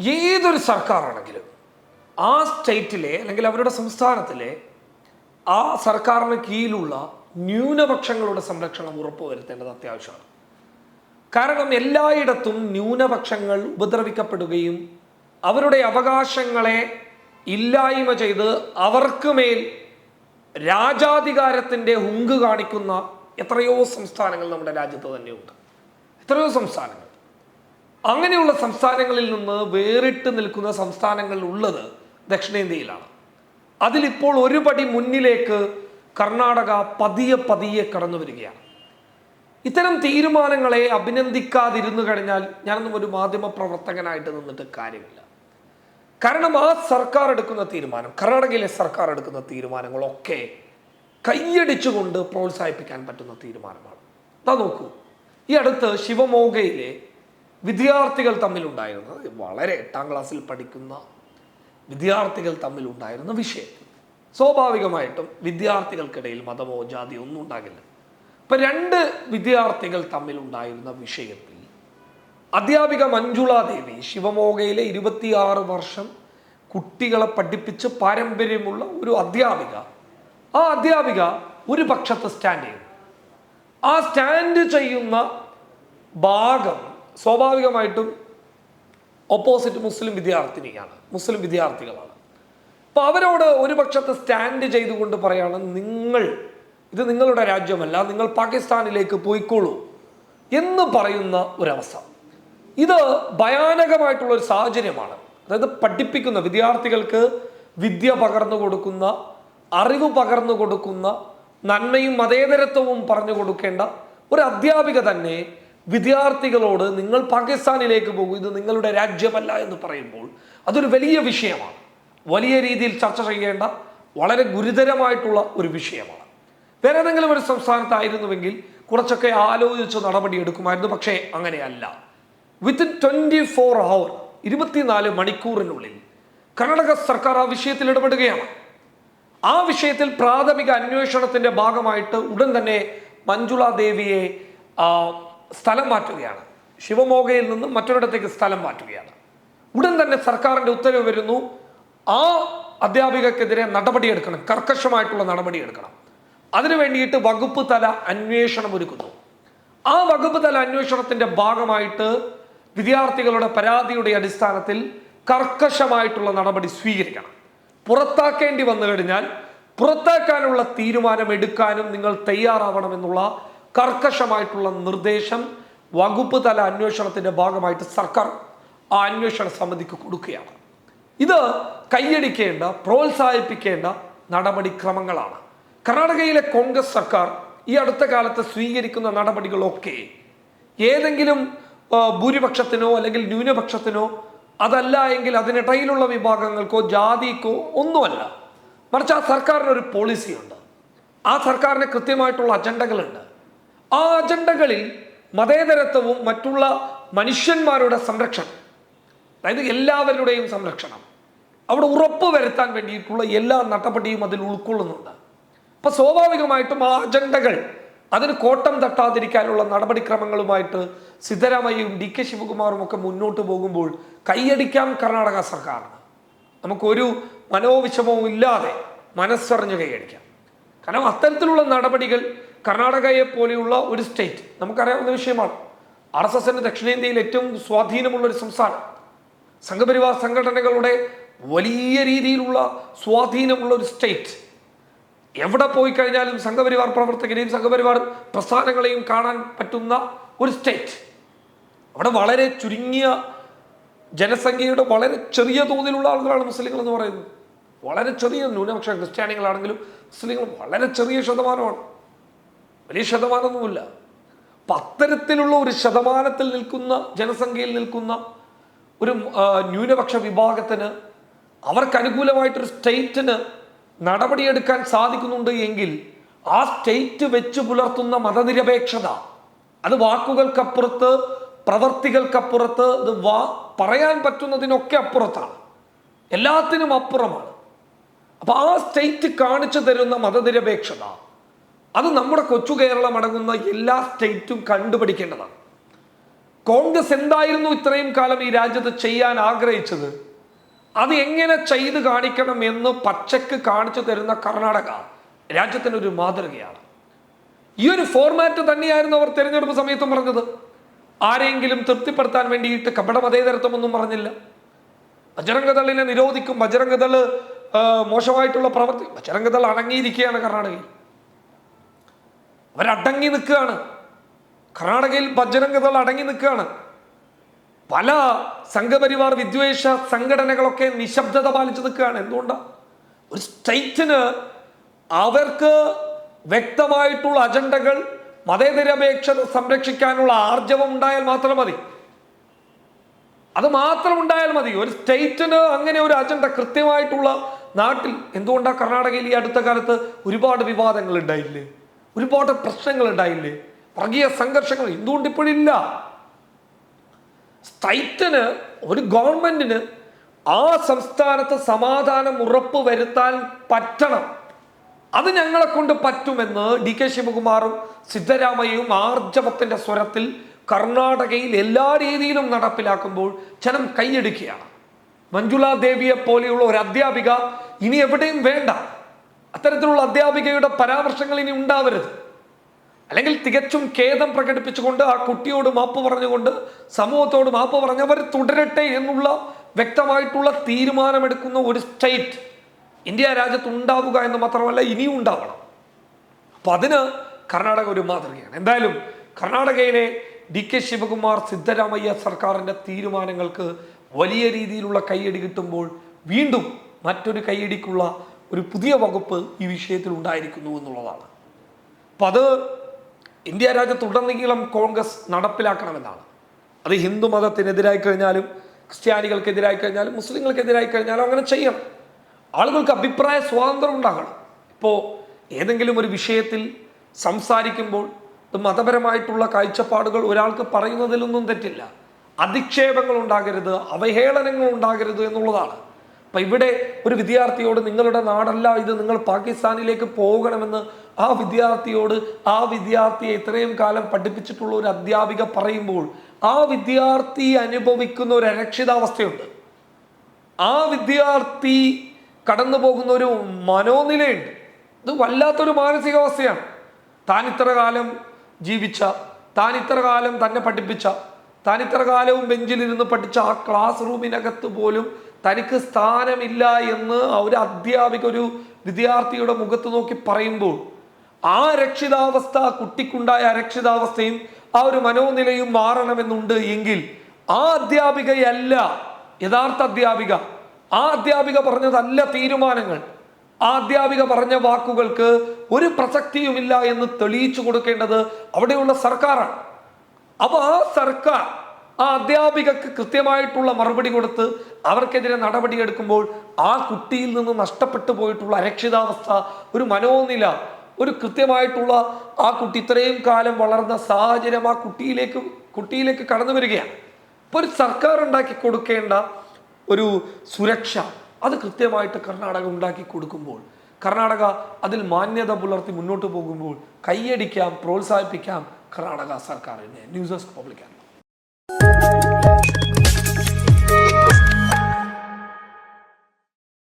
ഏതൊരു സർക്കാരാണെങ്കിലും ആ സ്റ്റേറ്റിലെ അല്ലെങ്കിൽ അവരുടെ സംസ്ഥാനത്തിലെ ആ സർക്കാരിന് കീഴിലുള്ള ന്യൂനപക്ഷങ്ങളുടെ സംരക്ഷണം ഉറപ്പുവരുത്തേണ്ടത് അത്യാവശ്യമാണ്. കാരണം എല്ലായിടത്തും ന്യൂനപക്ഷങ്ങൾ ഉപദ്രവിക്കപ്പെടുകയും അവരുടെ അവകാശങ്ങളെ ഇല്ലായ്മ ചെയ്ത് അവർക്ക് മേൽ രാജാധികാരത്തിന്റെ ഹുങ്ക് കാണിക്കുന്ന എത്രയോ സംസ്ഥാനങ്ങൾ നമ്മുടെ രാജ്യത്ത് തന്നെയുണ്ട്. എത്രയോ സംസ്ഥാനങ്ങൾ. അങ്ങനെയുള്ള സംസ്ഥാനങ്ങളിൽ നിന്ന് വേറിട്ട് നിൽക്കുന്ന സംസ്ഥാനങ്ങൾ ഉള്ളത് ദക്ഷിണേന്ത്യയിലാണ്. അതിലിപ്പോൾ ഒരു പടി മുന്നിലേക്ക് കർണാടക പതിയെ പതിയെ കടന്നു വരികയാണ്. ഇത്തരം തീരുമാനങ്ങളെ അഭിനന്ദിക്കാതിരുന്നു കഴിഞ്ഞാൽ ഞാനൊന്നും ഒരു മാധ്യമ പ്രവർത്തകനായിട്ട് നിന്നിട്ട് കാര്യമില്ല. കാരണം ആ സർക്കാർ എടുക്കുന്ന തീരുമാനം കർണാടകയിലെ സർക്കാർ എടുക്കുന്ന തീരുമാനങ്ങളൊക്കെ കൈയടിച്ചുകൊണ്ട് പ്രോത്സാഹിപ്പിക്കാൻ പറ്റുന്ന തീരുമാനമാണ്. അതാ നോക്കൂ. ഈ അടുത്ത് ശിവമോഗയിലെ വിദ്യാർത്ഥികൾ തമ്മിലുണ്ടായിരുന്ന വളരെ എട്ടാം ക്ലാസ്സിൽ പഠിക്കുന്ന വിദ്യാർത്ഥികൾ തമ്മിലുണ്ടായിരുന്ന വിഷയം. സ്വാഭാവികമായിട്ടും വിദ്യാർത്ഥികൾക്കിടയിൽ മതമോ ജാതിയോ ഒന്നും ഉണ്ടാകില്ല. ഇപ്പൊ രണ്ട് വിദ്യാർത്ഥികൾ തമ്മിലുണ്ടായിരുന്ന വിഷയത്തിൽ അധ്യാപിക മഞ്ജുള ദേവി ശിവമോഗയിലെ ഇരുപത്തിയാറ് വർഷം കുട്ടികളെ പഠിപ്പിച്ച് പാരമ്പര്യമുള്ള ഒരു അധ്യാപിക ആ അധ്യാപിക ഒരു പക്ഷത്ത് സ്റ്റാൻഡ് ചെയ്യുന്നു. ആ സ്റ്റാൻഡ് ചെയ്യുന്ന ഭാഗം സ്വാഭാവികമായിട്ടും ഓപ്പോസിറ്റ് മുസ്ലിം വിദ്യാർത്ഥിനിയാണ്. മുസ്ലിം വിദ്യാർത്ഥികളാണ്. അപ്പൊ അവരോട് ഒരു പക്ഷത്ത് സ്റ്റാൻഡ് ചെയ്തുകൊണ്ട് പറയാണ് നിങ്ങൾ ഇത് നിങ്ങളുടെ രാജ്യമല്ല നിങ്ങൾ പാകിസ്ഥാനിലേക്ക് പോയിക്കോളൂ എന്ന് പറയുന്ന ഒരവസ്ഥ. ഇത് ഭയാനകമായിട്ടുള്ള ഒരു സാഹചര്യമാണ്. അതായത് പഠിപ്പിക്കുന്ന വിദ്യാർത്ഥികൾക്ക് വിദ്യ പകർന്നു കൊടുക്കുന്ന അറിവ് പകർന്നു കൊടുക്കുന്ന നന്മയും മതേതരത്വവും പറഞ്ഞു കൊടുക്കേണ്ട ഒരു അധ്യാപിക തന്നെ വിദ്യാർത്ഥികളോട് നിങ്ങൾ പാകിസ്ഥാനിലേക്ക് പോകും ഇത് നിങ്ങളുടെ രാജ്യമല്ല എന്ന് പറയുമ്പോൾ അതൊരു വലിയ വിഷയമാണ്. വലിയ രീതിയിൽ ചർച്ച ചെയ്യേണ്ട വളരെ ഗുരുതരമായിട്ടുള്ള ഒരു വിഷയമാണ്. വേറെ ഏതെങ്കിലും ഒരു സംസ്ഥാനത്തായിരുന്നുവെങ്കിൽ കുറച്ചൊക്കെ ആലോചിച്ച് നടപടി എടുക്കുമായിരുന്നു പക്ഷേ അങ്ങനെയല്ല. വിത്തിൻ ട്വന്റി ഫോർ അവർ ഇരുപത്തിനാല് മണിക്കൂറിനുള്ളിൽ കർണാടക സർക്കാർ ആ വിഷയത്തിൽ ഇടപെടുകയാണ്. ആ വിഷയത്തിൽ പ്രാഥമിക അന്വേഷണത്തിന്റെ ഭാഗമായിട്ട് ഉടൻ തന്നെ മഞ്ജുള ദേവിയെ സ്ഥലം മാറ്റുകയാണ്. ശിവമോഗയിൽ നിന്നും മറ്റൊരിടത്തേക്ക് സ്ഥലം മാറ്റുകയാണ്. ഉടൻ തന്നെ സർക്കാരിന്റെ ഉത്തരവ് വരുന്നു. ആ അധ്യാപികക്കെതിരെ നടപടിയെടുക്കണം. കർക്കശമായിട്ടുള്ള നടപടിയെടുക്കണം. അതിനു വേണ്ടിയിട്ട് വകുപ്പ് തല അന്വേഷണം ഒരുക്കുന്നു. ആ വകുപ്പ് തല അന്വേഷണത്തിന്റെ ഭാഗമായിട്ട് വിദ്യാർത്ഥികളുടെ പരാതിയുടെ അടിസ്ഥാനത്തിൽ കർക്കശമായിട്ടുള്ള നടപടി സ്വീകരിക്കണം. പുറത്താക്കേണ്ടി വന്നു കഴിഞ്ഞാൽ പുറത്താക്കാനുള്ള തീരുമാനം എടുക്കാനും നിങ്ങൾ തയ്യാറാവണമെന്നുള്ള കർക്കശമായിട്ടുള്ള നിർദ്ദേശം വകുപ്പ് തല അന്വേഷണത്തിന്റെ ഭാഗമായിട്ട് സർക്കാർ ആ അന്വേഷണ സമിതിക്ക് കൊടുക്കുകയാണ്. ഇത് കൈയടിക്കേണ്ട പ്രോത്സാഹിപ്പിക്കേണ്ട നടപടിക്രമങ്ങളാണ്. കർണാടകയിലെ കോൺഗ്രസ് സർക്കാർ ഈ അടുത്ത കാലത്ത് സ്വീകരിക്കുന്ന നടപടികളൊക്കെ ഏതെങ്കിലും ഭൂരിപക്ഷത്തിനോ അല്ലെങ്കിൽ ന്യൂനപക്ഷത്തിനോ അതല്ല എങ്കിൽ അതിനിടയിലുള്ള വിഭാഗങ്ങൾക്കോ ജാതിക്കോ ഒന്നുമല്ല. മറിച്ച് ആ സർക്കാരിനൊരു പോളിസിയുണ്ട്. ആ സർക്കാരിന് കൃത്യമായിട്ടുള്ള അജണ്ടകളുണ്ട്. ആ അജണ്ടകളിൽ മതേതരത്വവും മറ്റുള്ള മനുഷ്യന്മാരുടെ സംരക്ഷണം. അതായത് എല്ലാവരുടെയും സംരക്ഷണം. അവിടെ ഉറപ്പ് വരുത്താൻ വേണ്ടിയിട്ടുള്ള എല്ലാ നടപടിയും അതിൽ ഉൾക്കൊള്ളുന്നുണ്ട്. അപ്പൊ സ്വാഭാവികമായിട്ടും ആ അജണ്ടകൾ അതിന് കോട്ടം തട്ടാതിരിക്കാനുള്ള നടപടിക്രമങ്ങളുമായിട്ട് സിദ്ധരാമയ്യയും ഡി കെ ശിവകുമാറും ഒക്കെ മുന്നോട്ട് പോകുമ്പോൾ കൈയടിക്കാം കർണാടക സർക്കാരിന്. നമുക്കൊരു മനോവിഷമവും ഇല്ലാതെ മനസ്സറിഞ്ഞ് കൈയടിക്കാം. കാരണം അത്തരത്തിലുള്ള നടപടികൾ കർണാടകയെ പോലെയുള്ള ഒരു സ്റ്റേറ്റ് നമുക്കറിയാവുന്ന വിഷയമാണ്. ആർ എസ് എസിന് ദക്ഷിണേന്ത്യയിൽ ഏറ്റവും സ്വാധീനമുള്ള ഒരു സംസ്ഥാനം. സംഘപരിവാർ സംഘടനകളുടെ വലിയ രീതിയിലുള്ള സ്വാധീനമുള്ള ഒരു സ്റ്റേറ്റ്. എവിടെ പോയി കഴിഞ്ഞാലും സംഘപരിവാർ പ്രവർത്തകരെയും സംഘപരിവാർ പ്രസ്ഥാനങ്ങളെയും കാണാൻ പറ്റുന്ന ഒരു സ്റ്റേറ്റ്. അവിടെ വളരെ ചുരുങ്ങിയ ജനസംഖ്യയുടെ വളരെ ചെറിയ തോതിലുള്ള ആളുകളാണ് മുസ്ലിങ്ങൾ എന്ന് പറയുന്നത്. വളരെ ചെറിയ ന്യൂനപക്ഷ ക്രിസ്ത്യാനികളാണെങ്കിലും മുസ്ലിങ്ങൾ വളരെ ചെറിയ ശതമാനമാണ്. വലിയ ശതമാനമൊന്നുമില്ല. അപ്പം അത്തരത്തിലുള്ള ഒരു ശതമാനത്തിൽ നിൽക്കുന്ന ജനസംഖ്യയിൽ നിൽക്കുന്ന ഒരു ന്യൂനപക്ഷ വിഭാഗത്തിന് അവർക്ക് അനുകൂലമായിട്ടൊരു സ്റ്റേറ്റിന് നടപടിയെടുക്കാൻ സാധിക്കുന്നുണ്ട് എങ്കിൽ ആ സ്റ്റേറ്റ് വെച്ച് പുലർത്തുന്ന മതനിരപേക്ഷത അത് വാക്കുകൾക്കപ്പുറത്ത് പ്രവർത്തികൾക്കപ്പുറത്ത് ഇത് വാ പറയാൻ പറ്റുന്നതിനൊക്കെ അപ്പുറത്താണ്. എല്ലാത്തിനും അപ്പുറമാണ്. അപ്പൊ ആ സ്റ്റേറ്റ് കാണിച്ചു തരുന്ന മതനിരപേക്ഷത അത് നമ്മുടെ കൊച്ചു കേരളം അടങ്ങുന്ന എല്ലാ സ്റ്റേറ്റും കണ്ടുപിടിക്കേണ്ടതാണ്. കോൺഗ്രസ് എന്തായിരുന്നു ഇത്രയും കാലം ഈ രാജ്യത്ത് ചെയ്യാൻ ആഗ്രഹിച്ചത്? അത് എങ്ങനെ ചെയ്ത് കാണിക്കണം എന്ന് പച്ചക്ക് കാണിച്ചു തരുന്ന കർണാടക രാജ്യത്തിന് ഒരു മാതൃകയാണ്. ഈ ഒരു ഫോർമാറ്റ് തന്നെയായിരുന്നു അവർ തെരഞ്ഞെടുപ്പ് സമയത്തും പറഞ്ഞത്. ആരെങ്കിലും തൃപ്തിപ്പെടുത്താൻ വേണ്ടിയിട്ട് കപട മതേതരത്വമൊന്നും പറഞ്ഞില്ല. ബജരംഗദളിനെ നിരോധിക്കും. ബജരംഗദൾ മോശമായിട്ടുള്ള പ്രവർത്തി ബജരംഗദൾ അടങ്ങിയിരിക്കുകയാണ് കർണാടകയിൽ. അവരടങ്ങി നിൽക്കുകയാണ്. കർണാടകയിൽ ഭജനംഗതൾ അടങ്ങി നിൽക്കുകയാണ്. പല സംഘപരിവാർ വിദ്വേഷ സംഘടനകളൊക്കെ നിശബ്ദത പാലിച്ചു നിൽക്കുകയാണ്. എന്തുകൊണ്ടാണ് ഒരു സ്റ്റേറ്റിന് അവർക്ക് വ്യക്തമായിട്ടുള്ള അജണ്ടകൾ മതേതരപേക്ഷത സംരക്ഷിക്കാനുള്ള ആർജവം ഉണ്ടായാൽ മാത്രം മതി. അത് മാത്രം ഉണ്ടായാൽ മതി. ഒരു സ്റ്റേറ്റിന് അങ്ങനെ ഒരു അജണ്ട കൃത്യമായിട്ടുള്ള നാട്ടിൽ എന്തുകൊണ്ടാണ് കർണാടകയിൽ ഈ അടുത്ത കാലത്ത് ഒരുപാട് വിവാദങ്ങൾ ഉണ്ടായില്ലേ? ഒരുപാട് പ്രശ്നങ്ങൾ ഉണ്ടായില്ലേ വർഗീയ സംഘർഷങ്ങൾ. എന്തുകൊണ്ട് ഇപ്പോഴില്ല? സ്റ്റൈറ്റിന് ഒരു ഗവൺമെന്റിന് ആ സംസ്ഥാനത്ത് സമാധാനം ഉറപ്പ് വരുത്താൻ പറ്റണം. അത് ഞങ്ങളെ കൊണ്ട് പറ്റുമെന്ന് ഡി കെ ശിവകുമാറും സിദ്ധരാമയ്യയും ആർജവത്തിന്റെ സ്വരത്തിൽ കർണാടകയിൽ എല്ലാ രീതിയിലും നടപ്പിലാക്കുമ്പോൾ ജനം കൈയടിക്കുകയാണ്. മഞ്ജുള ദേവിയെ പോലെയുള്ള ഒരു അധ്യാപിക ഇനി എവിടെയും വേണ്ട. അത്തരത്തിലുള്ള അധ്യാപികയുടെ പരാമർശങ്ങൾ ഇനി ഉണ്ടാവരുത്. അല്ലെങ്കിൽ തികച്ചും ഖേദം പ്രകടിപ്പിച്ചുകൊണ്ട് ആ കുട്ടിയോട് മാപ്പ് പറഞ്ഞുകൊണ്ട് സമൂഹത്തോട് മാപ്പ് പറഞ്ഞവർ തുടരട്ടെ എന്നുള്ള വ്യക്തമായിട്ടുള്ള തീരുമാനമെടുക്കുന്ന ഒരു സ്റ്റേറ്റ് ഇന്ത്യ രാജ്യത്ത് ഉണ്ടാവുക എന്ന് മാത്രമല്ല ഇനിയും ഉണ്ടാവണം. അപ്പൊ അതിന് കർണാടക ഒരു മാതൃകയാണ്. എന്തായാലും കർണാടകയിലെ ഡി കെ ശിവകുമാർ സിദ്ധരാമയ്യ സർക്കാരിന്റെ തീരുമാനങ്ങൾക്ക് വലിയ രീതിയിലുള്ള കൈയടി കിട്ടുമ്പോൾ വീണ്ടും മറ്റൊരു കൈയടിക്കുള്ള ഒരു പുതിയ വകുപ്പ് ഈ വിഷയത്തിൽ ഉണ്ടായിരിക്കുന്നു എന്നുള്ളതാണ്. അപ്പം അത് ഇന്ത്യ രാജ്യത്തുടനീളം കോൺഗ്രസ് നടപ്പിലാക്കണമെന്നാണ്. അത് ഹിന്ദു മതത്തിനെതിരായി കഴിഞ്ഞാലും ക്രിസ്ത്യാനികൾക്കെതിരായി കഴിഞ്ഞാലും മുസ്ലിങ്ങൾക്കെതിരായി കഴിഞ്ഞാലും അങ്ങനെ ചെയ്യണം. ആളുകൾക്ക് അഭിപ്രായ സ്വാതന്ത്ര്യം ഉണ്ടാകണം. ഇപ്പോൾ ഏതെങ്കിലും ഒരു വിഷയത്തിൽ സംസാരിക്കുമ്പോൾ മതപരമായിട്ടുള്ള കാഴ്ചപ്പാടുകൾ ഒരാൾക്ക് പറയുന്നതിലൊന്നും തെറ്റില്ല. അധിക്ഷേപങ്ങൾ ഉണ്ടാകരുത് അവഹേളനങ്ങൾ ഉണ്ടാകരുത് എന്നുള്ളതാണ്. അപ്പൊ ഇവിടെ ഒരു വിദ്യാർത്ഥിയോട് നിങ്ങളുടെ നാടല്ല ഇത് നിങ്ങൾ പാകിസ്ഥാനിലേക്ക് പോകണമെന്ന് ആ വിദ്യാർത്ഥിയോട് ആ വിദ്യാർത്ഥിയെ ഇത്രയും കാലം പഠിപ്പിച്ചിട്ടുള്ള ഒരു അധ്യാപിക പറയുമ്പോൾ ആ വിദ്യാർത്ഥി അനുഭവിക്കുന്ന ഒരു അരക്ഷിതാവസ്ഥയുണ്ട്. ആ വിദ്യാർത്ഥി കടന്നു പോകുന്ന ഒരു മനോനിലയുണ്ട്. ഇത് വല്ലാത്തൊരു മാനസികാവസ്ഥയാണ്. താൻ ഇത്ര കാലം ജീവിച്ച താൻ ഇത്ര കാലം തന്നെ പഠിപ്പിച്ച താൻ ഇത്ര കാലവും ബെഞ്ചിലിരുന്ന് പഠിച്ച ആ ക്ലാസ് റൂമിനകത്ത് പോലും തനിക്ക് സ്ഥാനമില്ല എന്ന് ഒരു അധ്യാപിക ഒരു വിദ്യാർത്ഥിയുടെ മുഖത്ത് നോക്കി പറയുമ്പോൾ ആ രക്ഷിതാവസ്ഥ കുട്ടിക്കുണ്ടായ അരക്ഷിതാവസ്ഥയും ആ ഒരു മനോനിലയും മാറണമെന്നുണ്ട് എങ്കിൽ ആ അധ്യാപികയല്ല യഥാർത്ഥ അധ്യാപിക. ആ അധ്യാപിക പറഞ്ഞതല്ല തീരുമാനങ്ങൾ. ആ അധ്യാപിക പറഞ്ഞ വാക്കുകൾക്ക് ഒരു പ്രസക്തിയുമില്ല എന്ന് തെളിയിച്ചു കൊടുക്കേണ്ടത് അവിടെയുള്ള സർക്കാരാണ്. അപ്പൊ ആ സർക്കാർ ആ അധ്യാപികക്ക് കൃത്യമായിട്ടുള്ള മറുപടി കൊടുത്ത് അവർക്കെതിരെ നടപടിയെടുക്കുമ്പോൾ ആ കുട്ടിയിൽ നിന്ന് നഷ്ടപ്പെട്ടു പോയിട്ടുള്ള അരക്ഷിതാവസ്ഥ ഒരു മനോനില ഒരു കൃത്യമായിട്ടുള്ള ആ കുട്ടി ഇത്രയും കാലം വളർന്ന സാഹചര്യം ആ കുട്ടിയിലേക്ക് കുട്ടിയിലേക്ക് കടന്നു വരികയാണ്. ഇപ്പോൾ ഒരു സർക്കാർ ഉണ്ടാക്കി കൊടുക്കേണ്ട ഒരു സുരക്ഷ അത് കൃത്യമായിട്ട് കർണാടക ഉണ്ടാക്കി കൊടുക്കുമ്പോൾ കർണാടക അതിൽ മാന്യത പുലർത്തി മുന്നോട്ട് പോകുമ്പോൾ കൈയടിക്കാം പ്രോത്സാഹിപ്പിക്കാം കർണാടക സർക്കാരിനെ. News desk പബ്ലിക്കാണ്